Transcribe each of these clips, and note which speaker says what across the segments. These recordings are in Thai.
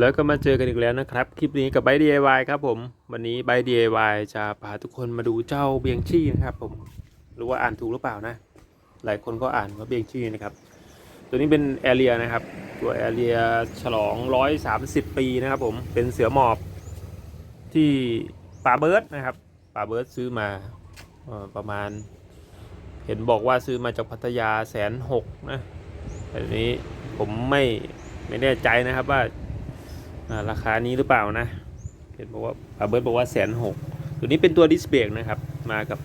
Speaker 1: แล้วก็มาเจอกันอีกแล้วนะครับ คลิปนี้กับไบ DIY ครับผม วันนี้ไบ DIY จะพาทุกคนมาดูเจ้าเบียงชี่นะครับผมหรือว่าอ่านถูกหรือเปล่านะ หลายคนก็อ่านว่าเบียงชี่นะครับ ตัวนี้เป็นแอเรียนะครับ ตัวแอเรียฉลอง 130 ปีนะครับผมเป็นเสือหมอบที่ป่าเบิร์ดนะครับป่าเบิร์ดซื้อมาประมาณ เห็นบอกว่าซื้อมาจากพัทยาแสนหกนะแต่นี้ผมไม่ไม่แน่ใจนะครับว่า ราคานี้หรือเปล่านะเห็นบอกว่าป่าเบิร์ดบอกว่าแสนหกตัวนี้เป็นตัวดิสเบรกนะครับ มากับ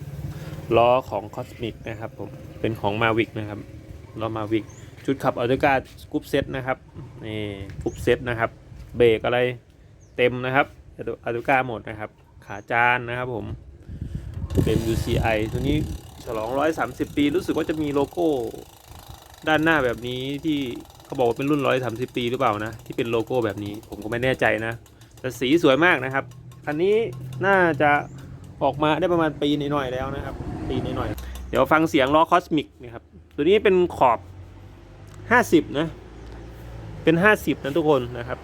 Speaker 1: ล้อของคอสมิกนะครับผมเป็นของมาวิกนะครับล้อมาวิกชุดขับอัลติกากรุ๊ปเซตนะครับนี่กรุ๊ปเซตนะครับ เบรกอะไรเต็มนะครับอัลติกาหมดนะครับ ขาจานนะครับผมเป็น UCI ตัวนี้ฉลอง 130 ปี รู้สึกว่าจะมีโลโก้ด้านหน้าแบบนี้ที่ เขาบอกว่าเป็นรุ่น130ปีหรือเปล่านะ ที่เป็นโลโก้แบบนี้ผมก็ไม่แน่ใจนะ แต่สีสวยมากนะครับอันนี้น่าจะออกมาได้ประมาณปีหน่อยๆแล้วนะครับปีหน่อยๆเดี๋ยวฟังเสียงล้อคอสมิกนะครับ ตัวนี้เป็นขอบห้าสิบนะ เป็นห้าสิบนะทุกคนนะครับ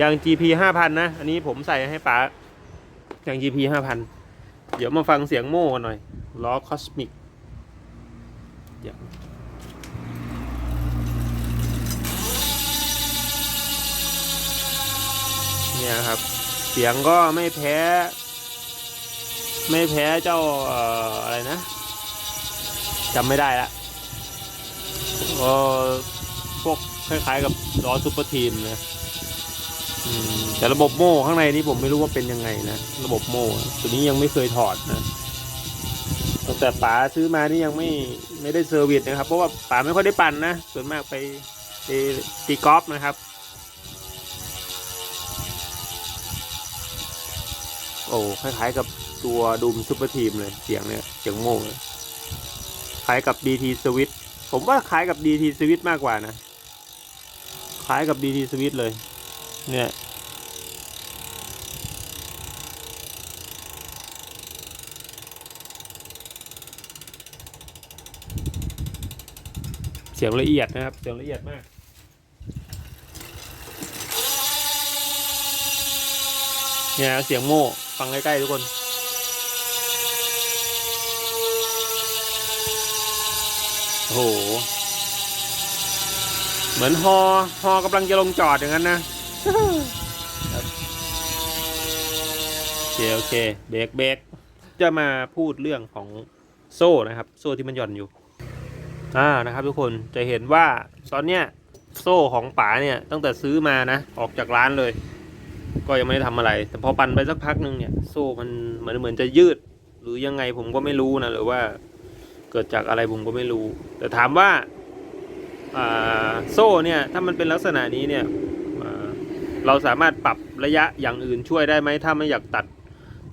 Speaker 1: ยาง GP ห้าพันนะ อันนี้ผมใส่ให้ป๋ายาง GP ห้าพันเดี๋ยวมาฟังเสียงโม่กันหน่อยล้อคอสมิกเดี๋ยว เนี่ยครับ เสียงก็ไม่แพ้ ไม่แพ้เจ้าเอ่ออะไรนะจำไม่ได้ละก็พวกคล้ายๆกับล้อซูเปอร์ทีมนะแต่ระบบโม่ข้างในนี้ผมไม่รู้ว่าเป็นยังไงนะ ระบบโม่ตัวนี้ยังไม่เคยถอดนะตั้งแต่ป๋าซื้อมานี่ยังไม่ไม่ได้เซอร์วิสนะครับ เพราะว่าป๋าไม่ค่อยได้ปั่นนะ ส่วนมากไปไปตีกอล์ฟนะครับ โอ้คล้ายๆกับตัวดูมซูเปอร์ทีมเลยเสียงเนี่ยเสียงโม่เลยคล้ายกับ DT s w i t ผมว่าคล้ายกับ DT s w i t มากกว่านะ คล้ายกับ DT s w i t เลย เนี่ย เสียงละเอียดนะครับ เสียงละเอียดมากเนี่ยเสียงโม่ ฟังใกล้ๆทุกคนโอ้โห เหมือนฮอฮอกำลังจะลงจอดอย่างนั้นนะครับโอเคโอเคเบรกเบรกจะมาพูดเรื่องของโซ่นะครับ โซ่ที่มันหย่อนอยู่ อ่านะครับ ทุกคนจะเห็นว่าตอนเนี้ยโซ่ของป๋าเนี่ยตั้งแต่ซื้อมานะ ออกจากร้านเลย ก็ยังไม่ได้ทำอะไร แต่พอปั่นไปสักพักหนึ่งเนี่ยโซ่มันเหมือนเหมือนจะยืด หรือยังไงผมก็ไม่รู้นะหรือว่าเกิดจากอะไรผมก็ไม่รู้ แต่ถามว่าโซ่เนี่ยถ้ามันเป็นลักษณะนี้เนี่ยเราสามารถปรับระยะอย่างอื่นช่วยได้ไหมถ้าไม่อยากตัด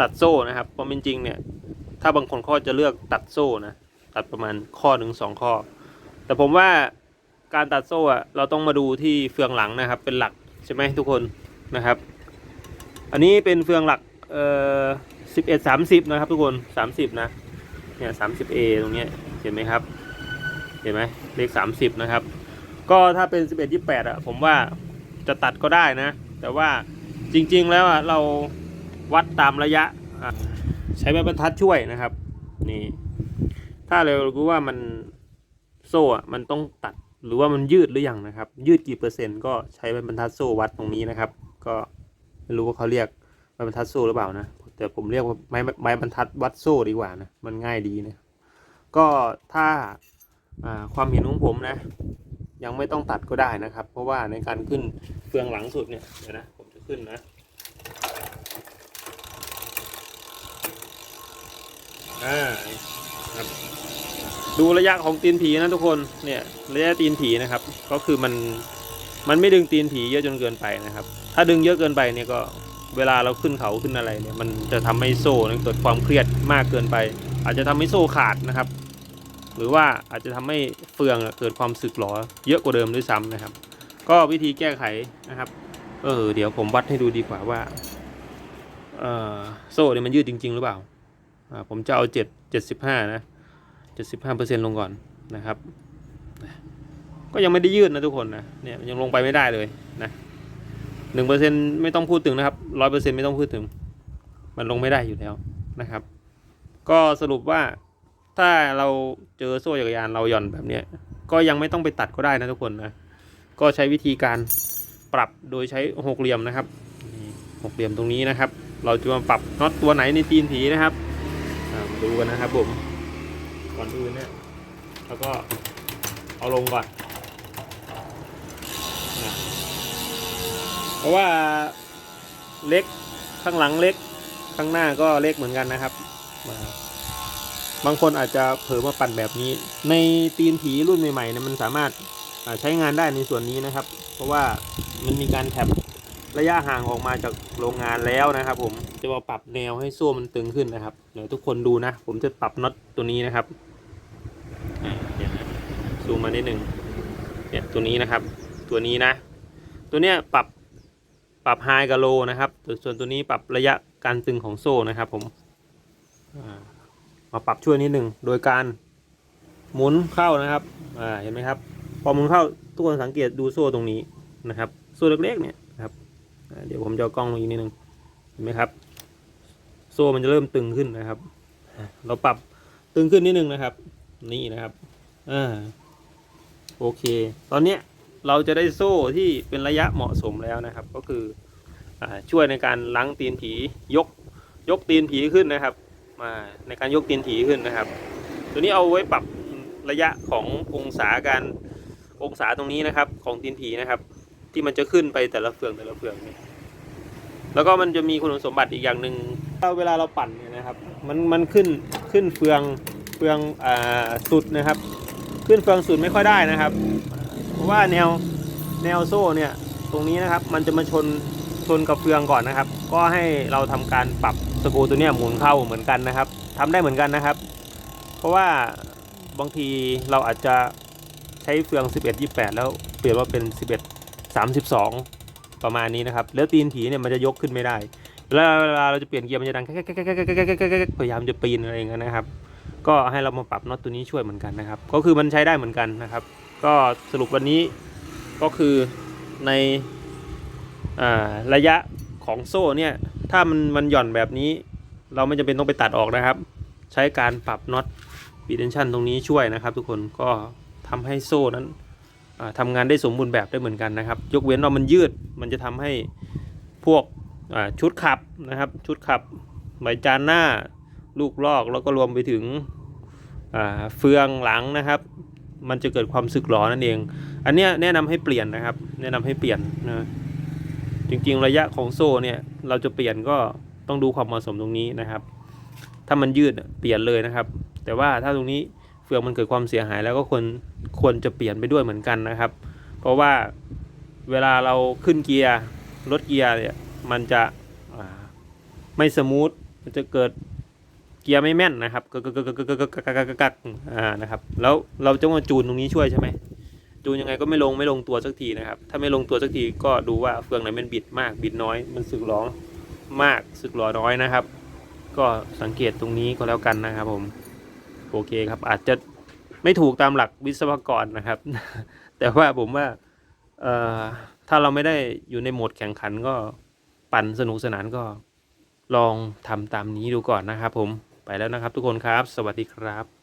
Speaker 1: ตัดโซ่นะครับความเป็นจริงเนี่ยถ้าบางคนเขาจะเลือกตัดโซ่นะตัดประมาณข้อหนึ่งสองข้อ แต่ผมว่าการตัดโซ่อะเราต้องมาดูที่เฟืองหลังนะครับเป็นหลักใช่ไหมทุกคนนะครับ อันนี้เป็นเฟืองหลักเอ่อสิบเอ็ดสามสิบนะครับทุกคนสามสิบนะเนี่ยสามสิบเอตรงเนี้ยเห็นไหมครับ เห็นไหมเลขสามสิบนะครับ ก็ถ้าเป็นสิบเอ็ดยี่แปดอะผมว่าจะตัดก็ได้นะ แต่ว่าจริงๆแล้วอะเราวัดตามระยะ ใช้ไม้บรรทัดช่วยนะครับ นี่ ถ้าเรารู้ว่ามันโซ่อะมันต้องตัดหรือว่ามันยืดหรือยังนะครับ ยืดกี่เปอร์เซ็นต์ก็ใช้ไม้บรรทัดโซ่วัดตรงนี้นะครับ ก็ ไม่รู้ว่าเขาเรียกไม้บรรทัดโซ่หรือเปล่านะ แต่ผมเรียกว่าไม้ไม้บรรทัดวัดโซ่ดีกว่านะ มันง่ายดีนะ ก็ถ้าอ่าความเห็นของผมนะ ยังไม่ต้องตัดก็ได้นะครับ เพราะว่าในการขึ้นเฟืองหลังสุดเนี่ยเดี๋ยวนะผมจะขึ้นนะอ่าครับดูระยะของตีนผีนะทุกคนเนี่ยระยะตีนผีนะครับ ก็คือมัน มันไม่ดึงตีนผีเยอะจนเกินไปนะครับ ถ้าดึงเยอะเกินไปเนี่ยก็เวลาเราขึ้นเขาขึ้นอะไรเนี่ย มันจะทำให้โซ่เกิดความเครียดมากเกินไป อาจจะทำให้โซ่ขาดนะครับ หรือว่าอาจจะทำให้เฟืองเกิดความสึกหรอเยอะกว่าเดิมด้วยซ้ำนะครับ ก็วิธีแก้ไขนะครับ เออเดี๋ยวผมวัดให้ดูดีกว่าว่าเออโซ่เนี่ยมันยืดจริง ๆ หรือเปล่า ผมจะเอาเจ็ดเจ็ดสิบห้านะเจ็ดสิบห้าเปอร์เซ็นต์ลงก่อนนะครับ ก็ยังไม่ได้ยืดนะทุกคนนะเนี่ยยังลงไปไม่ได้เลยนะหนึ่งเปอร์เซ็นไม่ต้องพูดถึงนะครับร้อยเปอร์เซ็นไม่ต้องพูดถึง มันลงไม่ได้อยู่แล้วนะครับ ก็สรุปว่าถ้าเราเจอโซ่จักรยานเราหย่อนแบบเนี้ยก็ยังไม่ต้องไปตัดก็ได้นะทุกคนนะก็ใช้วิธีการปรับโดยใช้หกเหลี่ยมนะครับหกเหลี่ยมตรงนี้นะครับ เราจะมาปรับน็อตตัวไหนในตีนผีนะครับมาดูกันนะครับผมก่อนอื่นเนี่ยแล้วก็เอาลงก่อน เพราะว่าเล็กข้างหลังเล็กข้างหน้าก็เล็กเหมือนกันนะครับ บางคนอาจจะเผลอมาปั่นแบบนี้ ในตีนผีรุ่นใหม่ๆเนี่ยมันสามารถใช้งานได้ในส่วนนี้นะครับ เพราะว่ามันมีการแท็บระยะห่างออกมาจากโรงงานแล้วนะครับผมจะมาปรับแนวให้โซ่มันตึงขึ้นนะครับเดี๋ยวทุกคนดูนะ ผมจะปรับน็อตตัวนี้นะครับซูมมานิดหนึ่งเนี่ยตัวนี้นะครับ ตัวนี้นะ ตัวเนี้ยปรับ ปรับไฮกับโลนะครับ ส่วนตัวนี้ปรับระยะการตึงของโซ่นะครับผมมาปรับช่วยนิดหนึ่งโดยการหมุนเข้านะครับเห็นไหมครับ พอหมุนเข้าทุกคนสังเกตดูโซ่ตรงนี้นะครับ โซ่เล็กๆเนี่ยนะครับเดี๋ยวผมจะกล้องลงอีกนิดนึงเห็นไหมครับ โซ่มันจะเริ่มตึงขึ้นนะครับ เราปรับตึงขึ้นนิดนึงนะครับ นี่นะครับอ่าโอเค ตอนเนี้ย เราจะได้โซ่ที่เป็นระยะเหมาะสมแล้วนะครับ ก็คืออช่วยในการล้างตีนผียกยกตีนผีขึ้นนะครับมาในการยกตีนผีขึ้นนะครับ ตัวนี้เอาไว้ปรับระยะขององศาการองศาตรงนี้นะครับ ของตีนผีนะครับ ที่มันจะขึ้นไปแต่ละเฟืองแต่ละเฟืองนี่แล้วก็มันจะมีคุณสมบัติอีกอย่างหนึ่งเวลาเราปั่นเนี่ยนะครับ มันมันขึ้นขึ้นเฟืองเฟืองอ่าสุดนะครับ ขึ้นเฟืองสุดไม่ค่อยได้นะครับ ว่าแนวแนวโซ่เนี่ยตรงนี้นะครับ มันจะมาชนชนกับเฟืองก่อนนะครับ ก็ให้เราทำการปรับสกูตัวเนี้ยหมุนเข้าเหมือนกันนะครับ ทำได้เหมือนกันนะครับ เพราะว่าบางทีเราอาจจะใช้เฟือง 11 28 แล้วเปลี่ยนว่าเป็น 11 32 ประมาณนี้นะครับ แล้วตีนถีเนี่ยมันจะยกขึ้นไม่ได้เวลาเวลาเราจะเปลี่ยนเกียร์มันจะดังพยายามจะปีนอะไรองเงี้ยนะครับ ก็ให้เรามาปรับน็อตตัวนี้ช่วยเหมือนกันนะครับ ก็คือมันใช้ได้เหมือนกันนะครับ ก็สรุปวันนี้ก็คือในอระยะของโซ่เนี่ย ถ้ามันมันหย่อนแบบนี้ เราไม่จำเป็นต้องไปตัดออกนะครับ ใช้การปรับน็อตบีเดนชั่นตรงนี้ช่วยนะครับ ทุกคนก็ทำให้โซ่นั้นอ่าทำงานได้สมบูรณ์แบบได้เหมือนกันนะครับ ยกเว้นว่ามันยืดมันจะทำให้พวกชุดขับนะครับ ชุดขับใบจานหน้าลูกลอกแล้วก็รวมไปถึงเฟืองหลังนะครับ มันจะเกิดความสึกหรอนั่นเอง อันเนี้ยแนะนำให้เปลี่ยนนะครับ แนะนำให้เปลี่ยนนะจริงๆระยะของโซ่เนี่ยเราจะเปลี่ยนก็ต้องดูความเหมาะสมตรงนี้นะครับ ถ้ามันยืดเปลี่ยนเลยนะครับ แต่ว่าถ้าตรงนี้เฟืองมันเกิดความเสียหายแล้วก็ควรควรจะเปลี่ยนไปด้วยเหมือนกันนะครับ เพราะว่าเวลาเราขึ้นเกียร์ลดเกียร์เนี่ยมันจะไม่สมูทมันจะเกิด กียร์ไม่แม่นนะครับกึกกึกกึกกึกกึกกึกกึกกึกกึกกึกอ่านะครับ แล้วเราจะมาจูนตรงนี้ช่วยใช่ไหมจูนยังไงก็ไม่ลงไม่ลงตัวสักทีนะครับ ถ้าไม่ลงตัวสักทีก็ดูว่าเฟืองไหนมันบิดมากบิดน้อย มันสึกหรอมากสึกหรอน้อยนะครับ ก็สังเกตตรงนี้ก็แล้วกันนะครับ ผมโอเคครับ อาจจะไม่ถูกตามหลักวิศวกรนะครับ แต่ว่าผมว่าเอ่อถ้าเราไม่ได้อยู่ในโหมดแข่งขันก็ปั่นสนุกสนานก็ลองทำตามนี้ดูก่อนนะครับผม ไปแล้วนะครับทุกคนครับ สวัสดีครับ